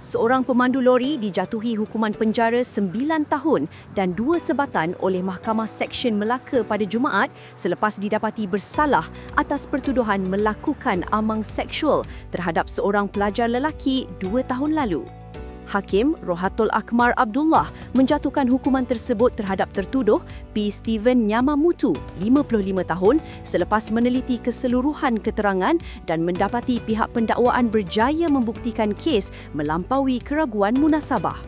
Seorang pemandu lori dijatuhi hukuman penjara 9 tahun dan dua sebatan oleh Mahkamah Seksyen Melaka pada Jumaat selepas didapati bersalah atas pertuduhan melakukan amang seksual terhadap seorang pelajar lelaki dua tahun lalu. Hakim Rohatul Akmar Abdullah menjatuhkan hukuman tersebut terhadap tertuduh P. Steven Nyamamutu, 55 tahun selepas meneliti keseluruhan keterangan dan mendapati pihak pendakwaan berjaya membuktikan kes melampaui keraguan munasabah.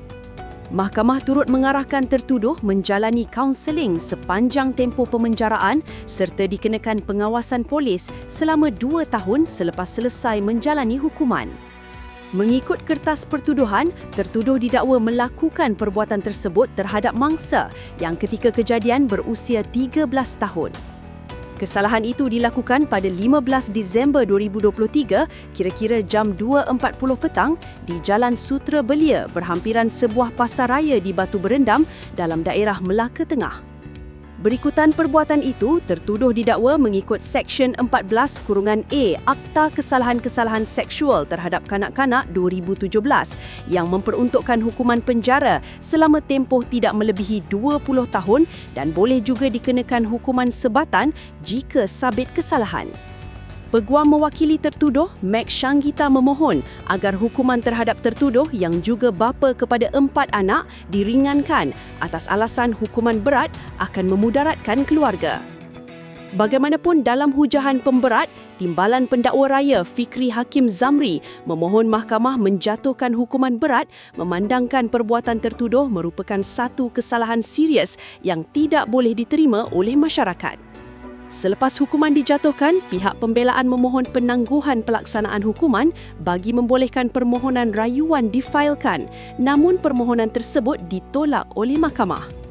Mahkamah turut mengarahkan tertuduh menjalani kaunseling sepanjang tempoh pemenjaraan serta dikenakan pengawasan polis selama dua tahun selepas selesai menjalani hukuman. Mengikut kertas pertuduhan, tertuduh didakwa melakukan perbuatan tersebut terhadap mangsa yang ketika kejadian berusia 13 tahun. Kesalahan itu dilakukan pada 15 Disember 2023 kira-kira jam 2.40 petang di Jalan Sutra Belia berhampiran sebuah pasar raya di Batu Berendam dalam daerah Melaka Tengah. Berikutan perbuatan itu, tertuduh didakwa mengikut Seksyen 14 Kurungan A Akta Kesalahan-Kesalahan Seksual terhadap Kanak-Kanak 2017 yang memperuntukkan hukuman penjara selama tempoh tidak melebihi 20 tahun dan boleh juga dikenakan hukuman sebatan jika sabit kesalahan. Peguam mewakili tertuduh, Max Shanggita memohon agar hukuman terhadap tertuduh yang juga bapa kepada empat anak diringankan atas alasan hukuman berat akan memudaratkan keluarga. Bagaimanapun dalam hujahan pemberat, Timbalan Pendakwa Raya Fikri Hakim Zamri memohon mahkamah menjatuhkan hukuman berat memandangkan perbuatan tertuduh merupakan satu kesalahan serius yang tidak boleh diterima oleh masyarakat. Selepas hukuman dijatuhkan, pihak pembelaan memohon penangguhan pelaksanaan hukuman bagi membolehkan permohonan rayuan difailkan. Namun permohonan tersebut ditolak oleh mahkamah.